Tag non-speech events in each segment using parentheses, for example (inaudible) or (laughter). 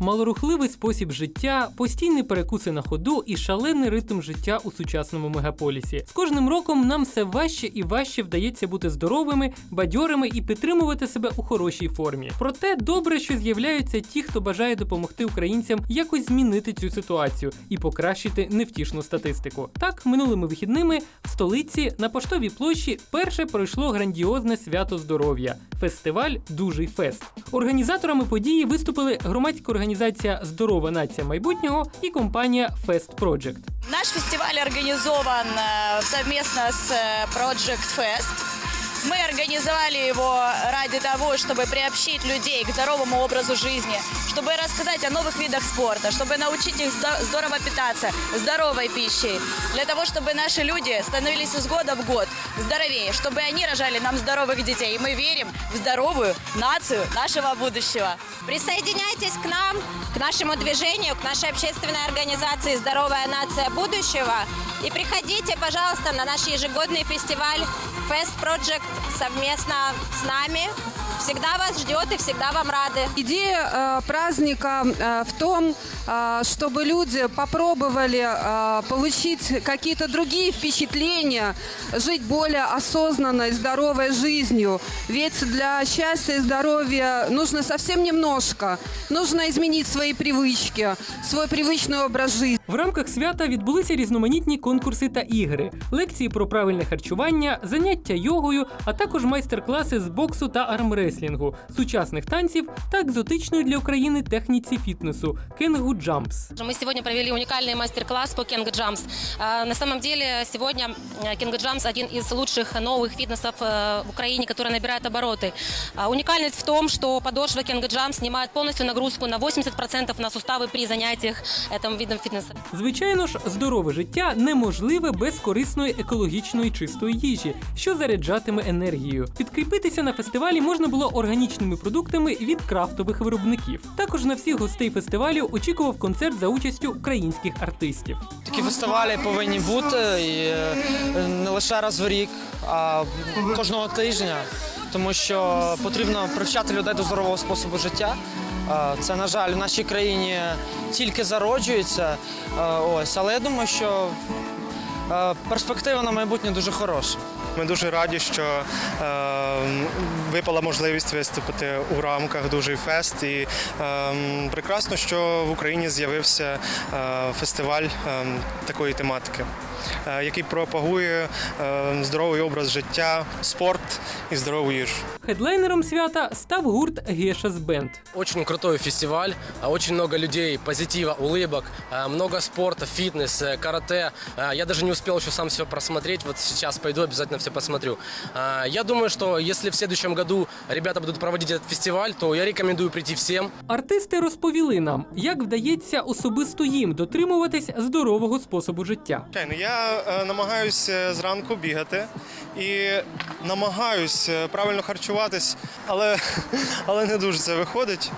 Малорухливий спосіб життя, постійні перекуси на ходу і шалений ритм життя у сучасному мегаполісі. З кожним роком нам все важче і важче вдається бути здоровими, бадьорими і підтримувати себе у хорошій формі. Проте добре, що з'являються ті, хто бажає допомогти українцям якось змінити цю ситуацію і покращити невтішну статистику. Так, минулими вихідними в столиці на поштовій площі перше пройшло грандіозне свято здоров'я фестиваль Дужий фест. Організаторами події виступили громадська організація Здорова нація майбутнього і компанія Fest Project. Наш фестиваль организован э, совместно с э, Project Fest. Мы организовали его ради того, чтобы приобщить людей к здоровому образу жизни, чтобы рассказать о новых видах спорта, чтобы научить их здо- здорово питаться здоровой пищей, для того, чтобы наши люди становились из года в год здоровее, чтобы они рожали нам здоровых детей. И мы верим в здоровую нацию нашего будущего. Присоединяйтесь к нам, к нашему движению, к нашей общественной организации «Здоровая нация будущего». И приходите, пожалуйста, на наш ежегодный фестиваль Fest Project совместно с нами Всегда вас ждет и всегда вам рады. Идея э, праздника э, в том, э, чтобы люди попробовали э, получить какие-то другие впечатления, жить более осознанной, здоровой жизнью. Ведь для счастья и здоровья нужно совсем немножко. Нужно изменить свои привычки, свой привычный образ жизни. В рамках свята відбулися різноманітні конкурси та ігри, лекції про правильне харчування, заняття йогою, а також майстер-класи з боксу та армреслінгу, сучасних танців та екзотичної для України техніці фітнесу кенгу джампс. Мы сегодня провели уникальный мастер-класс по Kenga Jumps. А, На самом деле сегодня э, Kenga Jumps один из лучших новых фитнесов э, в Украине, который набирает обороты. А, Уникальность в том, что подошва Kenga Jumps снимает полностью нагрузку на 80% на суставы при занятиях этим видом фитнеса. Звичайно ж, здорове життя неможливе без корисної екологічної чистої їжі, що заряджатиме енергією. Підкріпитися на фестивалі можна було органічними продуктами від крафтових виробників. Також на всіх гостей фестивалю очікував концерт за участю українських артистів. Такі фестивалі повинні бути і е, не лише раз в рік, а кожного тижня, тому що потрібно привчати людей до здорового способу життя. Е, Це, на жаль, в нашій країні тільки зароджується. е, Ось, але я думаю, що перспектива на майбутнє дуже хороша. Ми дуже раді, що е, випала можливість виступити у рамках Дужий фест. І е, прекрасно, що в Україні з'явився е, фестиваль е, такої тематики, е, який пропагує е, здоровий образ життя, спорт і здорову їжу. Хедлайнером свята став гурт Гешас Бенд. Очень крутой фестиваль, очень много людей, позитива, улыбок, много спорта, фитнес, э, карате. Я даже не успел еще сам все просмотреть, вот сейчас пойду, обязательно все посмотрю. А, Я думаю, что если в следующем году ребята будут проводить этот фестиваль, то я рекомендую прийти всем. Артисти розповіли нам, як вдається особисто їм дотримуватись здорового способу життя. Я е, намагаюся зранку бігати і намагаюся правильно харчуватись, але, (laughs) але не дуже це виходить.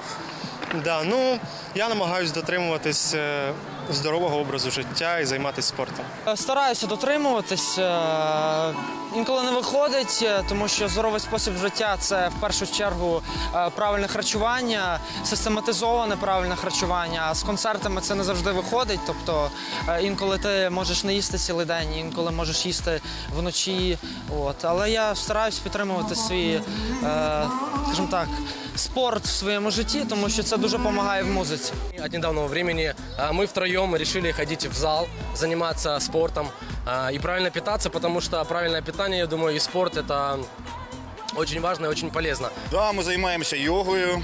Да, ну, я намагаюся дотримуватись е, здорового образу життя і займатися спортом. Е, Стараюся дотримуватись. е, Інколи не виходить, тому що здоровий спосіб життя це в першу чергу правильне харчування, систематизоване правильне харчування. А з концертами це не завжди виходить. Тобто інколи ти можеш не їсти цілий день, інколи можеш їсти вночі. От. Але я стараюся підтримувати свій, скажімо так, спорт в своєму житті, тому що це дуже допомагає в музиці. От недавнего времени а, мы втроем решили ходить в зал, заниматься спортом и правильно питаться, потому что правильное питание, я думаю, и спорт это очень важно и очень полезно. Да, ми займаємося йогою,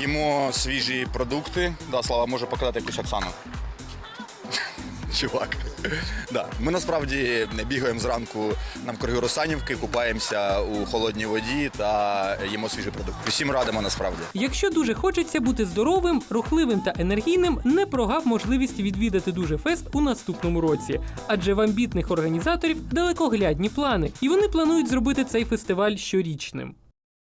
їмо свіжі продукти. Да, Слава може показати якусь Оксану. (laughs) Чувак. (laughs) Да. Ми насправді бігаємо зранку навкруги Русанівки, купаємося у холодній воді та їмо свіжі продукти. Всім радимо насправді. Якщо дуже хочеться бути здоровим, рухливим та енергійним, не прогав можливість відвідати дуже фест у наступному році. Адже в амбітних організаторів далекоглядні плани, і вони планують зробити цей фестиваль щорічним.